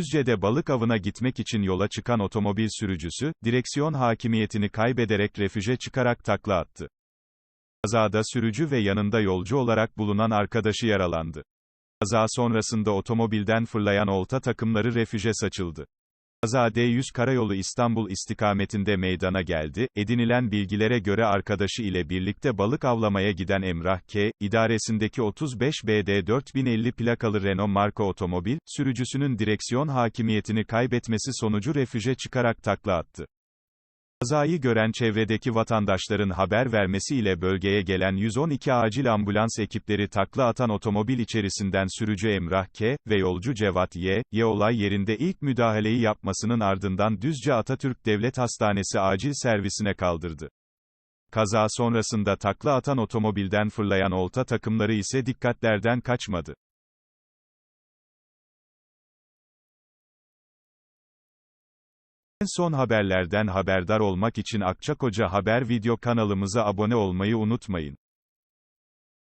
Düzce'de balık avına gitmek için yola çıkan otomobil sürücüsü, direksiyon hakimiyetini kaybederek refüje çıkarak takla attı. Kazada sürücü ve yanında yolcu olarak bulunan arkadaşı yaralandı. Kaza sonrasında otomobilden fırlayan olta takımları refüje saçıldı. Kaza D100 karayolu İstanbul istikametinde meydana geldi. Edinilen bilgilere göre arkadaşı ile birlikte balık avlamaya giden Emrah K. idaresindeki 35 BD 4050 plakalı Renault marka otomobil, sürücüsünün direksiyon hakimiyetini kaybetmesi sonucu refüje çıkarak takla attı. Kazayı gören çevredeki vatandaşların haber vermesiyle bölgeye gelen 112 acil ambulans ekipleri takla atan otomobil içerisinden sürücü Emrah K. ve yolcu Cevat Y. Y olay yerinde ilk müdahaleyi yapmasının ardından Düzce Atatürk Devlet Hastanesi acil servisine kaldırdı. Kaza sonrasında takla atan otomobilden fırlayan olta takımları ise dikkatlerden kaçmadı. En son haberlerden haberdar olmak için Akçakoca Haber video kanalımıza abone olmayı unutmayın.